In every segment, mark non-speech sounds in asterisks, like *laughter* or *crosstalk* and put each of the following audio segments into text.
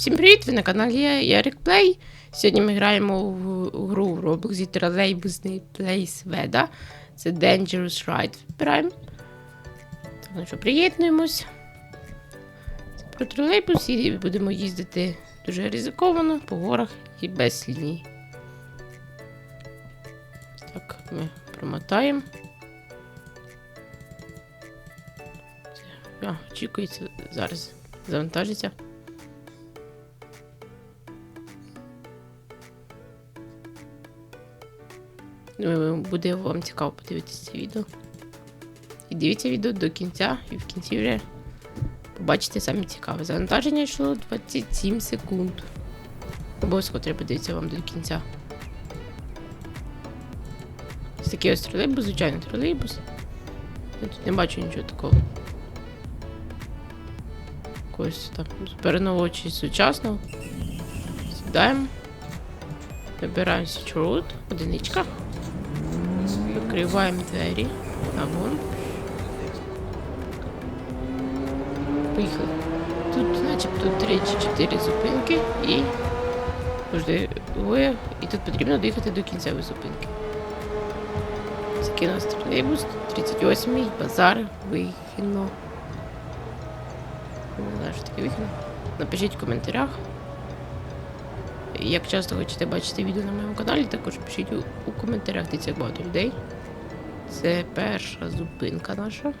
Всім привіт! Ви на каналі Ярик Плей. Сьогодні ми граємо в гру в Роблоксі тролейбусний плейс Веда. Це Dangerous Ride вибираємо. Так, ну що, приєднуємось. Це про тролейбус і будемо їздити дуже ризиковано по горах і без ліній. Так, ми промотаємо. Це, а, очікується, зараз завантажиться. Буде вам цікаво подивитися це відео. І дивіться відео до кінця, і в кінці вже побачите саме цікаве. Завантаження йшло 27 секунд. Обов'язково треба дивитися вам до кінця. Ось такий ось тролейбус, звичайно, тролейбус. Я тут не бачу нічого такого. Якогось там перенового чи сучасного. Сідаємо. Вибираємо Switch одиничка. Відкриваємо двері. А вон. Поїхали. Тут, начебто, 3 чи 4 зупинки і. Можливо, і тут потрібно доїхати до кінцевої зупинки. Це у нас тролейбус, 38-й, базар, вихідно. Не знаю, що таке вихідно. Напишіть в коментарях. Як часто хочете бачити відео на моєму каналі, також пишіть у коментарях, де це багато людей. Це перша зупинка наша.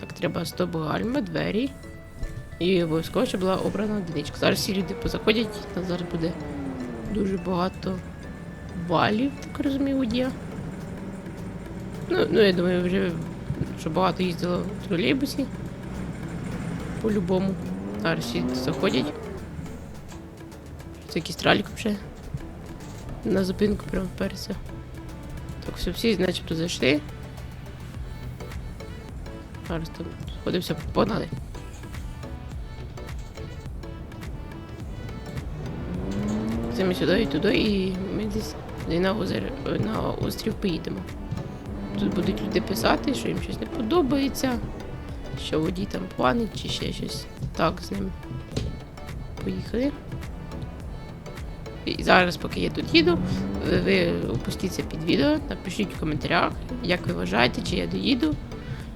Так, треба стоп гальма, двері. І обов'язково, щоб була обрана одиничка. Зараз всі люди позаходять, зараз буде дуже багато валів, так розумію, водія. Ну, ну, я думаю, вже що багато їздило в тролейбусі. По-любому. Зараз всі заходять. Це якийсь тралік вже. На зупинку прямо вперся. Все, всі, начебто, зайшли. Зараз там сходимося, погнали. Це ми сюди і туди, і ми десь на, озеро, на острів поїдемо. Тут будуть люди писати, що їм щось не подобається, що водій там планить чи ще щось. Так, з ним. Поїхали. І зараз, поки я тут їду, ви- опустіться під відео, напишіть в коментарях, як ви вважаєте, чи я доїду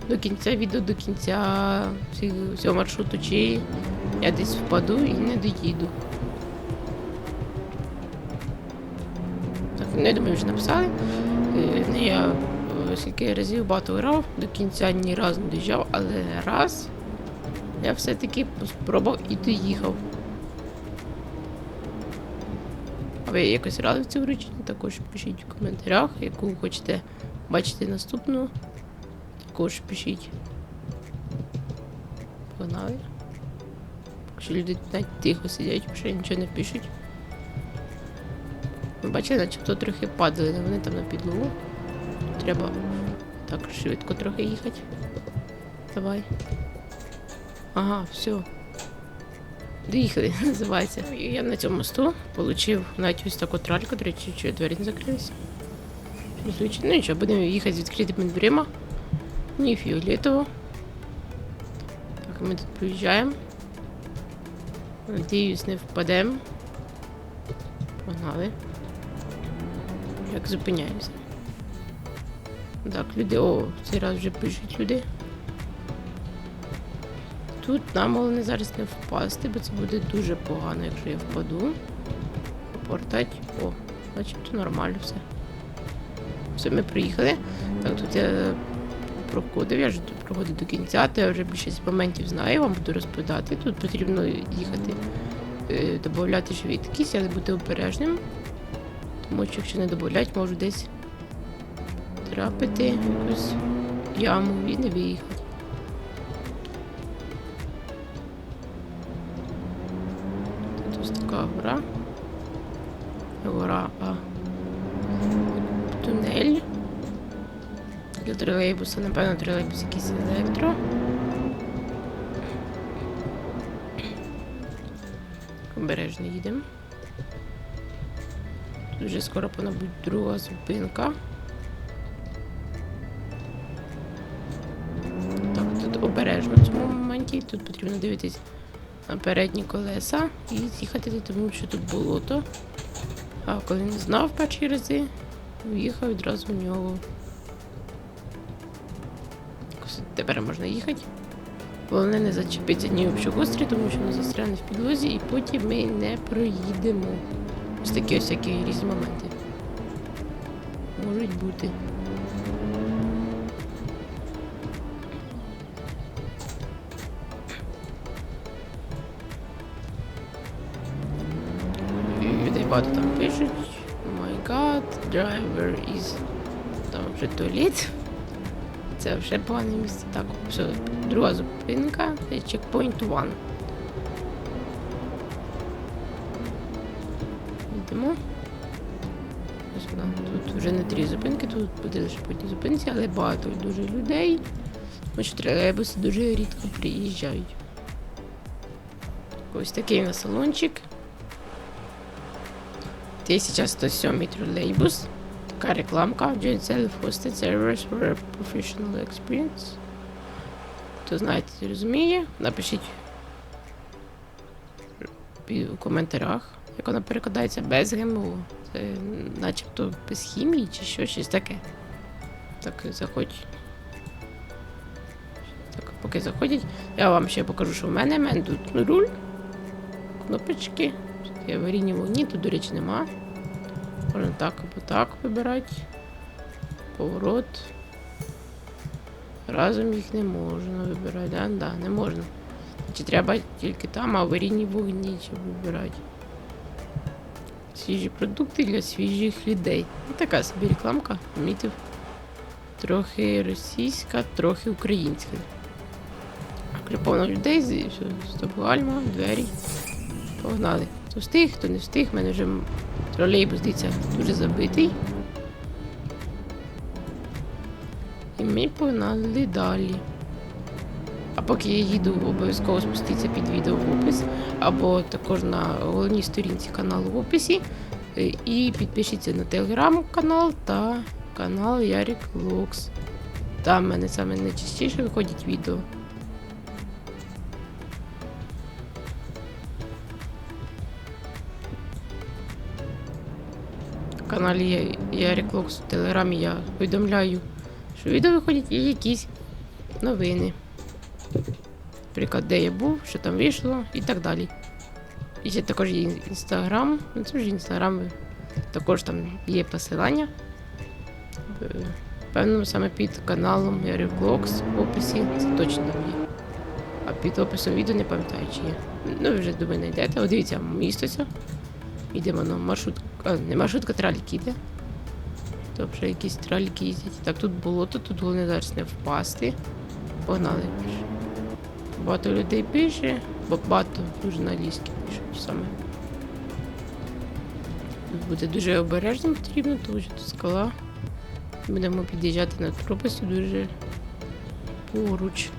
до кінця відео, до кінця всього маршруту, чи я десь впаду і не доїду. Так, ну, я думаю, вже написали. Е, ну, Я е, скільки разів багато грав, до кінця ні разу не доїжджав, але раз я все-таки спробував і доїхав. Ви якось раді в цю гру? Також пишіть в коментарях, яку хочете бачити наступну. Також пишіть. Погнали. Якщо люди навіть тихо сидять, вже нічого не пишуть. Ви бачили, начебто трохи падали, але вони там на підлогу. Треба так швидко трохи їхати. Давай. Ага, все. Доїхали, *laughs* називається. І Я на цьому мосту отримав навіть ось таку тральку, до речі, що двері не закрилися. Ну нічого, будемо їхати з відкритими дверима. Ні фіолетово. Так, ми тут проїжджаємо. Надіюсь, не впадемо. Погнали. Як зупиняємося. Так, люди, о, цей раз вже пишуть люди. Тут нам головне зараз не впасти, бо це буде дуже погано, якщо я впаду. Портать. О, начебто нормально все. Все, ми приїхали. Так, тут я проходив, я вже тут проходив до кінця, то я вже більшість моментів знаю, вам буду розповідати. Тут потрібно їхати, е, додати швидкість, але бути обережним. Тому що якщо не додати, можу десь трапити якусь яму і не виїхати. Тролейбуса, напевно, тролейбус якийсь електро. Обережно їдемо. Тут вже скоро повинна бути друга зупинка. Так, тут обережно в цьому моменті. Тут потрібно дивитись на передні колеса і з'їхати, тому що тут болото. А коли не знав перші рази, в'їхав відразу в нього. Тепер можна їхати. Головне не зачепитися ні що гострі, тому що ми застрянемо в підлозі і потім ми не проїдемо. Ось такі ось всякі різні моменти. Можуть бути. Людей багато там пишуть. Oh my god, driver is. Там вже туалет. Це вже погане місце. Так, все, друга зупинка. Це checkpoint one. Йдемо. Тут вже не три зупинки, тут буде лише по одній зупинці, але багато дуже людей. Тому що тролейбуси дуже рідко приїжджають. Ось такий у нас салончик. 1107 тролейбус. Така рекламка. Joint self-hosted servers for a professional experience. Хто знаєте, розуміє, напишіть у коментарях, як вона перекладається без ГМО. Це начебто без хімії чи що, щось таке. Так, заходь. Так, поки заходять, я вам ще покажу, що в мене. Мене тут руль, кнопочки. Є аварійні вогні, тут, до речі, нема. Можна так або так вибирати. Поворот. Разом їх не можна вибирати, да? Да, не можна. Чи треба тільки там аварійні вогні вибирати. Свіжі продукти для свіжих людей. Ну, така собі рекламка, помітив. Трохи російська, трохи українська. Так, повно людей, з- стоп гальма, двері. Погнали. Хто встиг, хто не встиг, в мене вже тролейбус, дивіться, дуже забитий. І ми погнали далі. А поки я їду, обов'язково спустіться під відео в опис, або також на головній сторінці каналу в описі. І підпишіться на телеграм-канал та канал Ярик Локс. Там в мене саме найчастіше виходять відео. Каналі Я- Ярик Локс в телеграмі я повідомляю, що відео виходять і якісь новини. Наприклад, де я був, що там вийшло і так далі. І ще також є інстаграм. Ну це вже інстаграм. Також там є посилання. Певно, саме під каналом Ярик Локс в описі. Це точно там є. А під описом відео не пам'ятаю, чи є. Ну, ви вже думаю, знайдете. О, дивіться, місто це. Йдемо на маршрут. А, не маршрутка, траліки йде. То вже якісь траліки їздять. Так, тут болото, тут головне зараз не впасти. Погнали. Багато людей пише, бо багато англійській пишуть саме. Тут буде дуже обережним потрібно, тому що тут скала. Будемо під'їжджати на пропастю дуже поруч.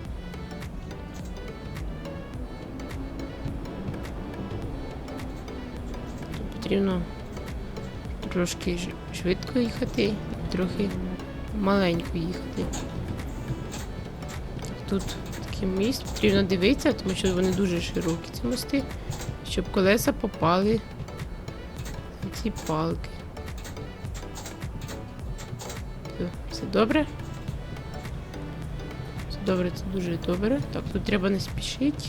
Потрібно трошки швидко їхати трохи маленько їхати. Тут таке місць потрібно дивитися, тому що вони дуже широкі, ці мости, щоб колеса попали на ці палки. Все, добре? Все добре, це дуже добре. Так, тут треба не спішити,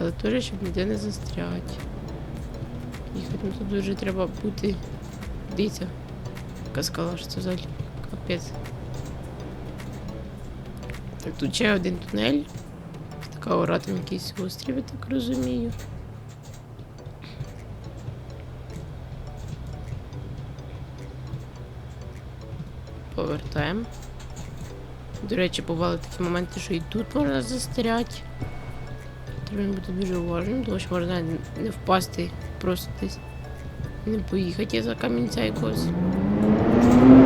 але теж, щоб ніде не застряти. Їхати тут дуже треба бути. Дивіться, яка скала, що це взагалі капець. Так, тут ще один тунель. Така ора там якийсь острів, я так розумію. Повертаємо. До речі, бували такі моменти, що і тут можна застряти. Треба бути дуже уважним, тому що можна не впасти просто десь. Не поїхати за камінця якогось.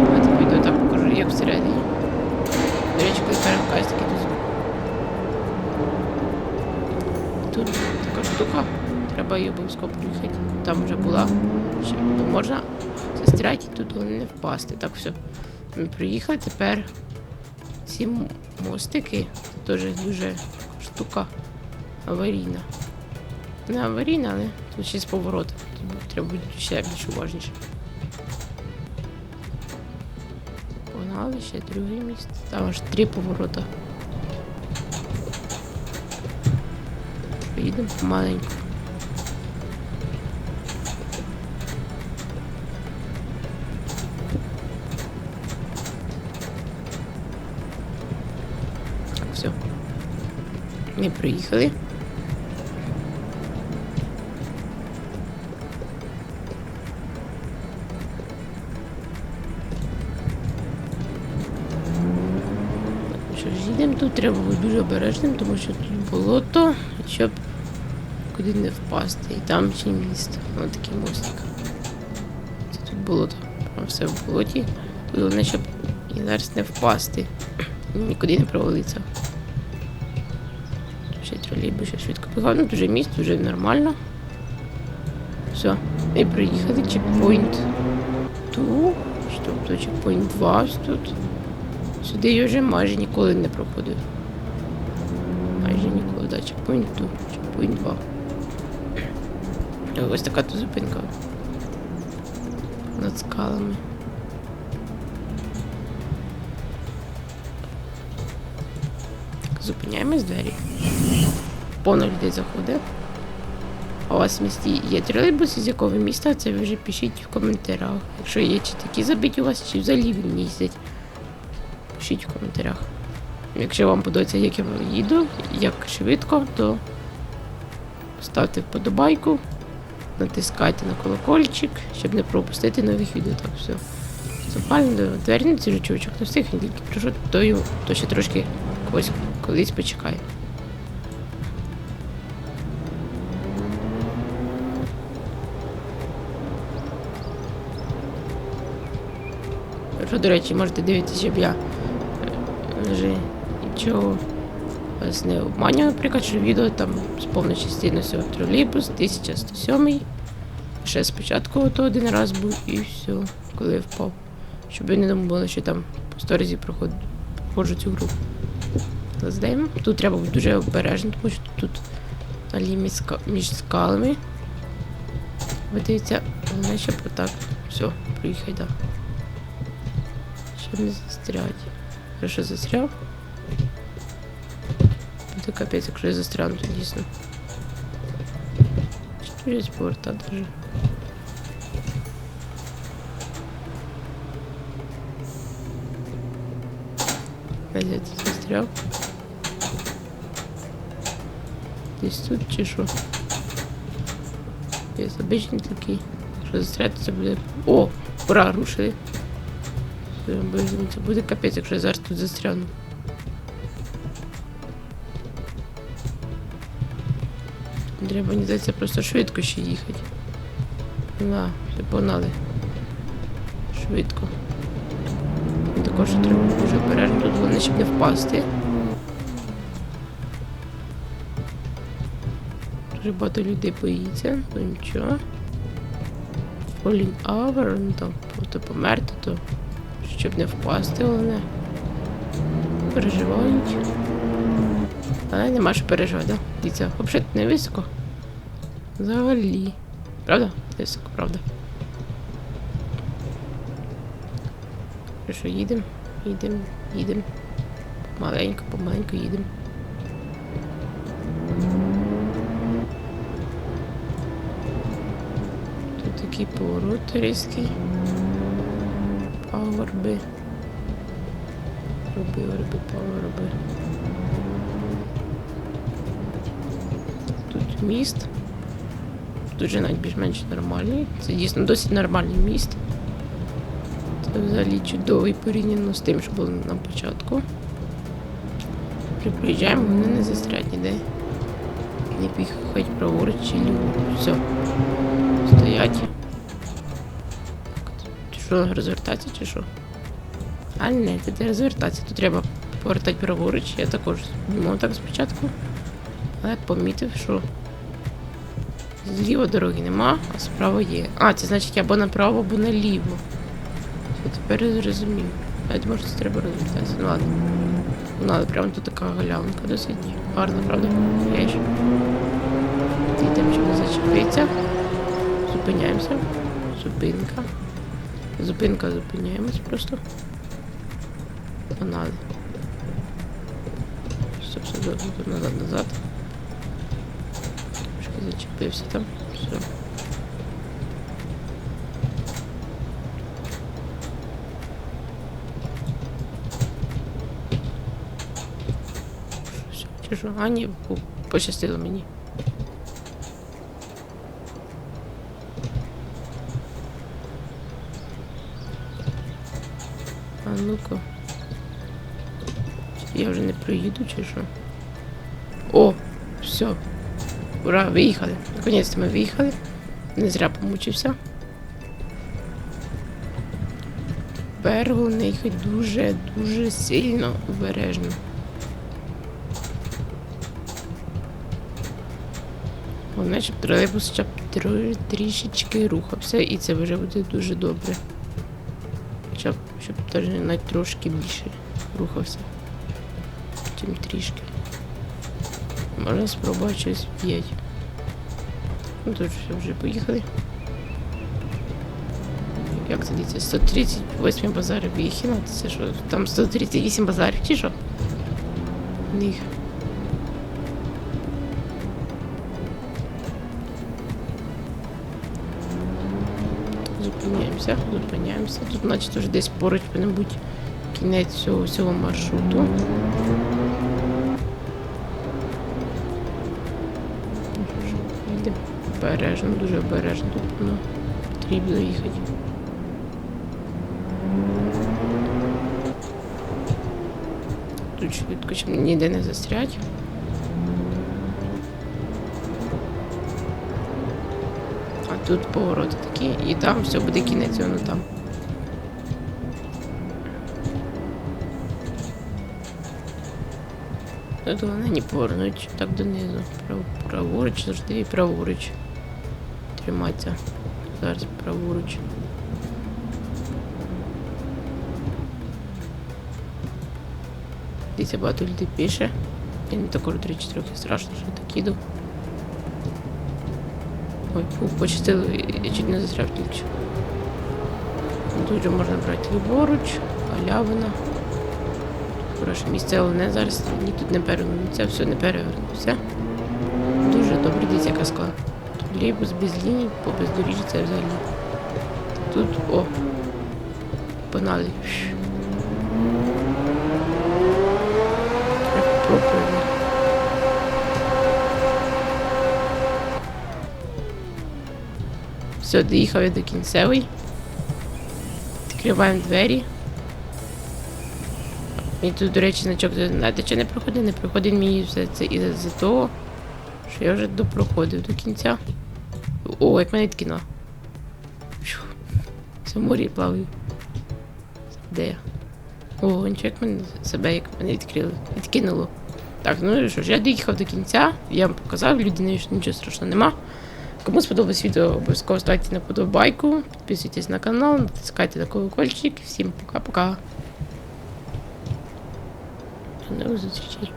Давайте пойду так покажу, як всередині. До речі, коли перемикаюсь, такий тут. Тут така штука. Треба її обов'язково проїхати. Там вже була. Ще можна застряти і тут не впасти. Так, все. Ми приїхали. Тепер ці мостики. Це теж дуже штука аварійна. Не аварійна, але поворотом. Тут треба бути ще більш уважніше. Погнали ще друге місце. Там аж три поворота. Поїдемо помаленьку. Так, все. Ми приїхали. Що тут, треба бути дуже обережним, тому що тут болото, щоб куди не впасти. І там ще міст. Ось такий мостик. Це тут болото. Прям все в болоті. Тут Головне, щоб і зараз не впасти. Нікуди не провалитися. Ще тролейбус ще швидко бігав. Ну, дуже міст, вже нормально. Все. І приїхали чекпоінт. Ту. Тобто чекпоінт 2 тут. Сюди я вже майже ніколи не проходив. Майже ніколи, да, чекпоінт тут, чекпоінт 2. І Ось така тут зупинка. Над скалами. Так, зупиняємось двері. Повно людей заходить. А у вас в місті є тролейбуси, з якого міста, це ви вже пишіть в коментарях. Якщо є чи такі забиті у вас, чи взагалі він їздять. Пишіть в коментарях. Якщо вам подобається, як я їду, як швидко, то ставте вподобайку, натискайте на колокольчик, щоб не пропустити нових відео. Так, все. Запально цей чувачок, не встиг, він тільки прийшов, то, то ще трошки когось колись почекає. Що, до речі, можете дивитися, щоб я е, вже нічого вас не обманював, наприклад, що відео там з повною частиною тролейбус, 1107. Ще спочатку то один раз був і все, коли я впав. Щоб ви не думали, що там по сторізі проходжу проходжу цю гру. Здаємо. Тут треба бути дуже обережним, тому що тут на ліміт ска- між скалами. Ви дивіться, головне, щоб отак. Все, приїхай, да. Щоб не застряти. Хорошо застряв. Це капець, якщо я застряну, то дійсно. Чи тут є поворота даже? Опять я тут застряв. Десь тут чи що? Є обичний такий. Якщо застряти, це буде. О! Ура, рушили. Це буде капець, якщо я зараз тут застряну. Треба, мені здається, просто швидко ще їхати. На, все погнали. Швидко. Також треба дуже обережно, тут головне, щоб не впасти. Дуже багато людей боїться, ну нічого. Falling hour, ну там просто померти, то щоб не впасти, головне. Переживають. Але нема що переживати? Дивіться, взагалі не високо. Взагалі. Правда? Високо, правда. Що, їдемо? Їдемо, їдемо. Маленько, помаленько їдемо. Тут такий поворот різкий. Пагорби. Роби, роби, пагорби. Тут міст. Тут же навіть більш-менш нормальний. Це дійсно досить нормальний міст. Це взагалі чудовий порівняно з тим, що було на початку. При- Приїжджаємо, вони не застрять ніде. Не поїхати праворуч чи ліворуч. Все. Стоять. Що, розвертатися чи що? А не, це не розвертатися. Тут треба повертати праворуч. Я також думав так спочатку. Але помітив, що зліва дороги нема, а справа є. А, це значить або направо, або наліво. Я тепер я зрозумів. Я думаю, це треба розвертатися. Ну ладно. Ну, але прямо тут така галявинка досить гарна, правда? Я ж. відійдемо, щоб не зачепитися. Зупиняємося. Зупинка. Зупинка, зупиняємось просто. Погнали. Стоп, стоп, стоп, стоп, назад, назад. Трошки зачепився там. Все. Все, чи що? А, ні, по- пощастило мені. Ну-ка. Я вже не проїду чи що? О, все. Ура, виїхали. Наконець-то ми виїхали. Не зря помучився. Тепер головне їхати дуже-дуже сильно обережно. Головне, щоб тролейбус трішечки рухався, і це вже буде дуже добре. Щоб теж навіть трошки більше рухався. Чим трішки. Можна спробувати щось п'ять. Ну тут вже поїхали. Як це дивіться? 138 базарів їхіна, це що? Там 138 базарів, чи що? Них. Зупиняємося, зупиняємося. Тут, значить, вже десь поруч бути кінець цього всього маршруту. Ну Йдемо обережно, дуже обережно тут воно потрібно їхати. Тут швидко, щоб ніде не застрять. Тут повороти такі, і там все буде кінець, воно там. Тут головне не повернуть так донизу. Прав, праворуч, завжди і праворуч. Триматися. Зараз праворуч. Дивіться, багато людей пише. Я не також, до речі, трохи страшно, що так їду. Ой, фу, почистили, я чуть не застряв тільки. Тут же можна брати ліворуч, галявина. Хороше місце, але не зараз ні тут не перевернуться, все не перевернуться. Дуже добре, дивіться, яка скла. Тролейбус без ліній, по бездоріжжі це взагалі. Тут, о, погнали. Як проповідь. Все, доїхав я до кінцевої. Відкриваємо двері. І тут, до речі, значок, знаєте, чи не проходить, не проходить мені все це із-за того, що я вже допроходив до кінця. О, як мене відкинуло. Це в морі плаваю. Де я? О, нічого, як мене себе, як мене відкрили. Відкинуло. Так, ну що ж, я доїхав до кінця, я вам показав, людині нічого страшного нема. Кому сподобалось відео, обов'язково ставте на подобайку, підписуйтесь на канал, натискайте на колокольчик. Всім пока-пока. До нових зустрічей.